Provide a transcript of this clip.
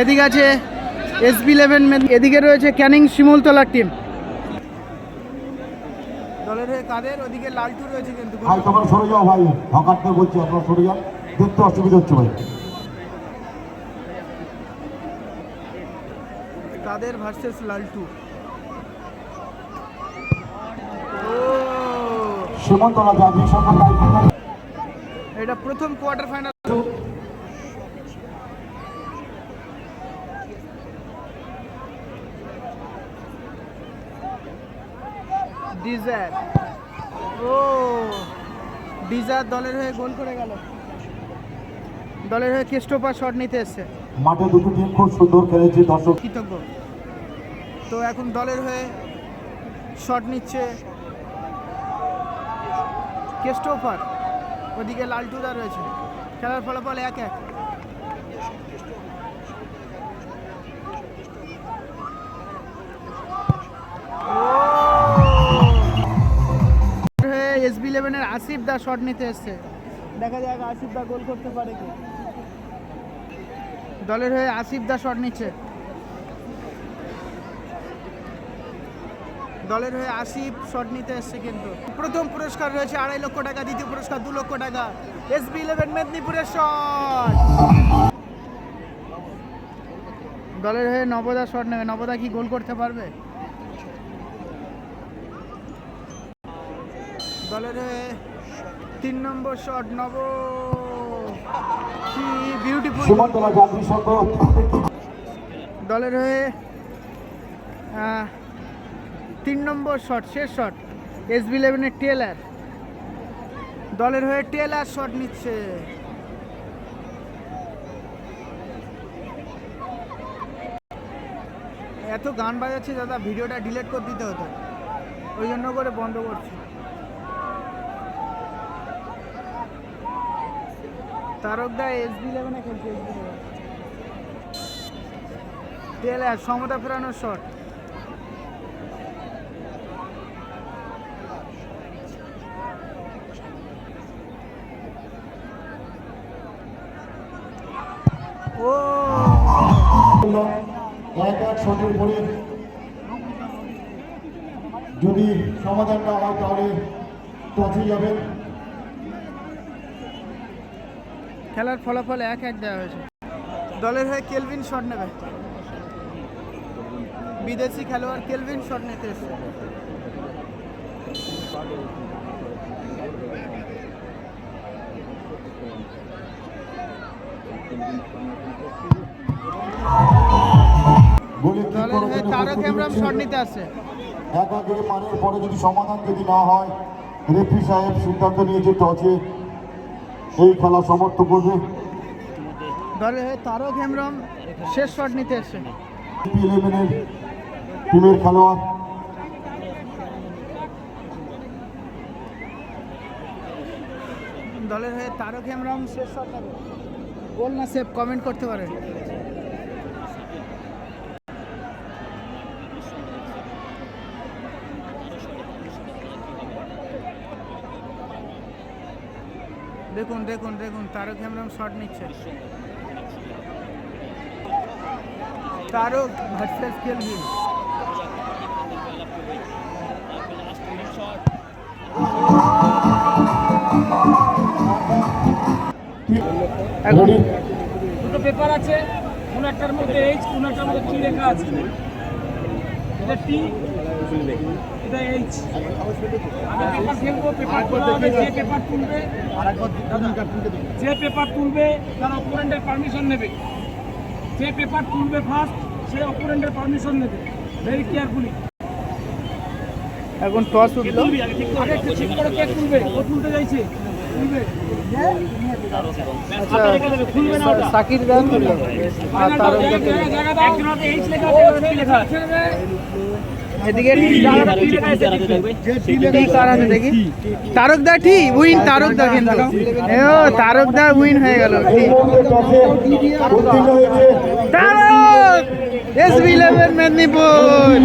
এদিকে আছে SB eleven এদিকে রয়েছে ক্যানিং শিমুলতলার টিম দলের হয়ে কাদের? ওদিকে লালটু রয়েছে কিন্তু। ভাই তোমরা সরে যাও ভাই হকারদের বলছি আপনারা সরে যান। দেখতে অসুবিধা হচ্ছে ভাই। কাদের ভার্সেস লালটু? এটা প্রথম কোয়ার্টার ফাইনাল ডিজার। ও ডিজার দলের হয়ে গোল করে গেল। দলের হয়ে কেস্টোপা শট নিতে এসছে। মাঠে দুটো টিম খুব সুন্দর খেলেছে দর্শক। কৃতজ্ঞ। তো এখন দলের হয়ে শট নিচ্ছে কেস্টোফার ওদিকে লালটুদা রয়েছে। খেলার ফলাফল এক এক। আসিফ দা শট নিতে এসছে। দেখা যাক আসিফ দা গোল করতে পারে কি। দলের হয়ে আসিফ দা শট নিচ্ছে। দলের হয়ে আসিফ শট নিতে এসছে কিন্তু। প্রথম পুরস্কার রয়েছে আড়াই লক্ষ টাকা দ্বিতীয় পুরস্কার দু লক্ষ টাকা। এস বি ইলেভেন মেদিনীপুরের শট দলের হয়ে নবদা শট নেবে। নবদা কি গোল করতে পারবে? দলের হয়ে তিন নম্বর শট নব। কি বিউটিফুল দলের হয়ে তিন নম্বর শট শেষ শট এস বি ইলেভেনের টেলার দলের হয়ে টেলার শট নিচ্ছে। এত গান বাজাচ্ছে দাদা ভিডিওটা ডিলিট করে দিতে হতো। ওই জন্য করে বন্ধ করছি। তারকদা এস বি ইলেভেনে খেলছে টেলার সমতা ফেরানোর শট ও! এক এক শটের যদি সমাধান না হয় তাহলে টসে যাবেন। খেলার ফলাফল এক এক দেওয়া হয়েছে। দলের হয়ে কেলভিন শট নেবে। বিদেশি খেলোয়াড় কেলভিন শট নিতে এসছে। হয়ে তারক শট নিতে আসছে। এক এক করে মানের পরে যদি সমাধান যদি না হয় রেফরি সাহেব সিদ্ধান্ত নিয়েছে টসে। এই খেলা সমর্থ করবে। দলের হয়ে তারক হেমরম শেষ শট নিতে এসছে ইলেভেনের টিমের খেলোয়াড়। দলের হয়ে তারক হেমরম শেষ শট গোল না সেভ কমেন্ট করতে পারে দেখুন দেখুন দেখুন তারক হেমরম শট নিচ্ছে। তারক ভার্সেস খেলবি এখন দুটো পেপার আছে কোন একটার মধ্যে এইচ কোন একটার মধ্যে টি লেখা আছে। এটা টি যে পেপার তুলবে তার অপোনেন্টের পারমিশন নেবে যে পেপার তুলবে ফার্স্ট সে অপোনেন্টের পারমিশন নেবে ভেরি কেয়ারফুলি এখন টস উঠল আগে একটু ঠিক করে কে তুলবে ও তুলতে আচ্ছা না সাকির টি লেখা আছে এদিকে টি দেখি তারক টি উইন তারকদা কিন্তু। এ ও তারকদা উইন হয়ে গেল। Tarak! S B eleven Medinipur.